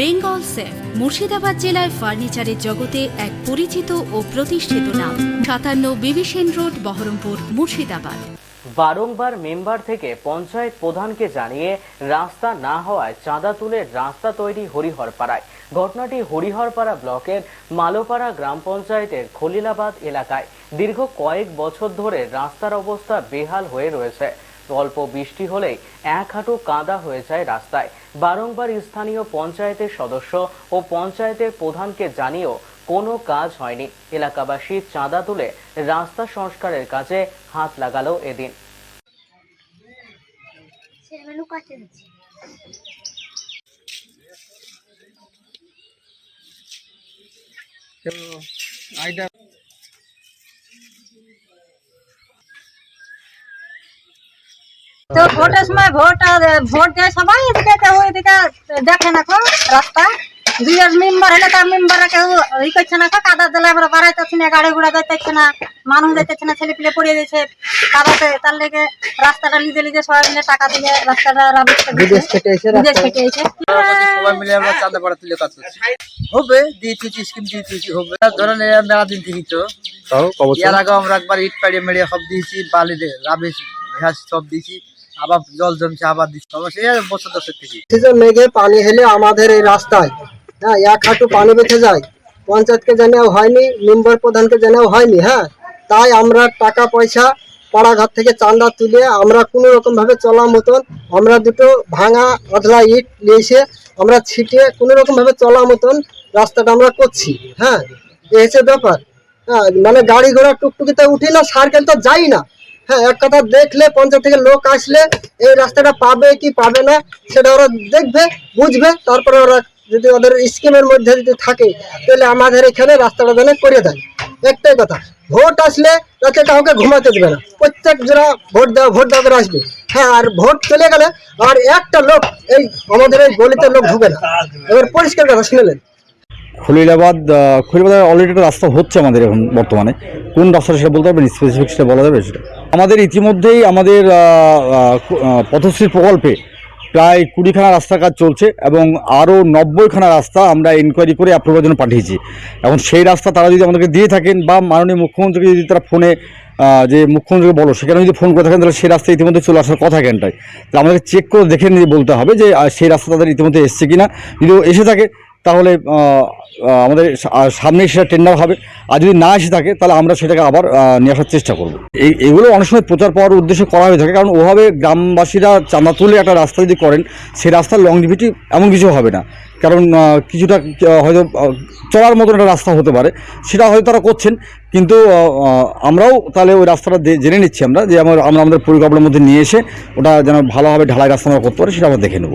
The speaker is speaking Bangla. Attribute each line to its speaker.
Speaker 1: বেঙ্গল সেফ, মুর্শিদাবাদ জেলায় ফার্নিচারের জগতে এক পরিচিত ও প্রতিষ্ঠিত নাম। সাতান্ন বিবিসেন রোড, বহরমপুর, মুর্শিদাবাদ।
Speaker 2: বারংবার মেম্বার থেকে পঞ্চায়েত প্রধানকে জানিয়ে রাস্তা না হওয়ায় চাঁদা তুলে রাস্তা তৈরি হরিহরপাড়ায়। ঘটনাটি হরিহরপাড়া ব্লকের মালোপাড়া গ্রাম পঞ্চায়েতের খলিলাবাদ এলাকায়। দীর্ঘ কয়েক বছর ধরে রাস্তার অবস্থা বেহাল হয়ে রয়েছে। অল্প বৃষ্টি হলেই এক হাঁটু কাদা হয়ে যায় রাস্তায়। বারংবার স্থানীয় পঞ্চায়েতের সদস্য ও পঞ্চায়েতের প্রধানকে জানিয়েও কোনো কাজ হয়নি। এলাকাবাসী চাঁদা তুলে রাস্তা সংস্কারের কাজে হাত লাগালো এদিন।
Speaker 3: ছেলে লুকাতে দিচ্ছি
Speaker 4: তো ভোটের সময় ভোট আর ভোট দেয় সবাই এদিকে কেউ এদিকে দেখে না কো রাস্তা। দুইয়ের মেম্বার হলে তার মেম্বারে কেউ ই করছে না কো কাদা দিলে আমরা বাড়াইতেছি না গাড়ি ঘোড়া যাইতেছে না মানুষ যাইতেছে না ছেলে পিলে পড়িয়ে দিয়েছে। কাদাতে তার লেগে রাস্তাটা লিজে লিজে সবাই মিলে টাকা দিয়ে রাস্তাটা বিদেশ কেটে এসে বিদেশ কেটে এসে।
Speaker 5: সবাই মিলে আমরা চাঁদা পাড়া তুলে কাজ করছি। হবে দিয়ে তুই স্কিম দিয়ে তুই হবে ধরেন মেলা দিন থেকে তো। এর আগে আমরা একবার ইট পাড়িয়ে মেরে সব দিয়েছি বালি দিয়ে রাবিশ ঘাস সব দিয়েছি। আবার জল জমছে, আবার দিচ্ছি। এই বছর দশের থেকে
Speaker 6: মেঘে পানি হেলে আমাদের এই রাস্তায় হ্যাঁ এক হাঁটু পানি বেঁচে যায়। পঞ্চায়েতকে জানাও হয়নি, মেম্বার প্রধানকে জানাও হয়নি হ্যাঁ? তাই আমরা টাকা পয়সা পাড়াঘাট থেকে চাঁদা তুলে আমরা কোনো রকম ভাবে চলার মতন, আমরা দুটো ভাঙা অধলা ইট নিয়ে এসে আমরা ছিটিয়ে কোনো রকম ভাবে চলার মতন রাস্তাটা আমরা করছি হ্যাঁ? এই হচ্ছে ব্যাপার। হ্যাঁ মানে গাড়ি ঘোড়া টুকটুকিতে উঠি না সার্কেল তো যাই না। হ্যাঁ এক কথা দেখলে, পঞ্চায়েত থেকে লোক আসলে এই রাস্তাটা পাবে কি পাবে না, সেটা ওরা দেখবে, বুঝবে, তারপরে ওরা যদি ওদের স্কিমের মধ্যে যদি থাকে, তাহলে আমাদের এখানে রাস্তাটা যেন করে দেয়। একটাই কথা, ভোট আসলে তাকে কাউকে ঘুমাতে দেবে না। প্রত্যেক যারা ভোট দেওয়া ভোট দেওয়া আসবে হ্যাঁ আর ভোট চলে গেলে আর একটা লোক, এই আমাদের এই গলিতে লোক ঢুকে না। এবার পরিষ্কার কথা শুনলেন।
Speaker 7: খলিলাবাদ খলিলাবাদ অলরেডি একটা রাস্তা হচ্ছে আমাদের এখন বর্তমানে। কোন রাস্তাটা সেটা বলতে পারবেন স্পেসিফিক সেটা বলা যাবে সেটা। আমাদের ইতিমধ্যেই আমাদের পথশ্রী প্রকল্পে প্রায় কুড়িখানা রাস্তার কাজ চলছে এবং আরও নব্বইখানা রাস্তা আমরা ইনকোয়ারি করে অ্যাপ্রুভার জন্য পাঠিয়েছি। এখন সেই রাস্তা তারা যদি আমাদেরকে দিয়ে থাকেন বা মাননীয় মুখ্যমন্ত্রীকে যদি তারা ফোনে যে মুখ্যমন্ত্রীকে বলো, সেখানে যদি ফোন করে থাকেন, তাহলে সেই রাস্তা ইতিমধ্যে চলে আসার কথা কেনটাই তাহলে আমাদেরকে চেক করে দেখে নিয়ে বলতে হবে যে সেই রাস্তা তাদের ইতিমধ্যে এসছে কিনা। যদি এসে থাকে তাহলে আমাদের সামনে সেটা টেন্ডার হবে। আর যদি না এসে থাকে, তাহলে আমরা সেটাকে আবার নিয়ে আসার চেষ্টা করব। এই, এগুলো অনেক সময় প্রচার পাওয়ার উদ্দেশ্যে করা হয়ে থাকে। কারণ ওভাবে গ্রামবাসীরা চাঁদা তুলে একটা রাস্তা যদি করেন, সেই রাস্তার লংজিভিটি এমন কিছু হবে না। কারণ কিছুটা হয়তো চলার মতন একটা রাস্তা হতে পারে। সেটা হয়তো তারা করছেন, কিন্তু আমরাও তাহলে ওই রাস্তাটা জেনে নিচ্ছি আমরা যে, আমরা আমরা আমাদের পরিকল্পনার মধ্যে নিয়ে এসে ওটা যেন ভালোভাবে ঢালাই রাস্তা আমরা করতে পারি, সেটা আমরা দেখে নেব।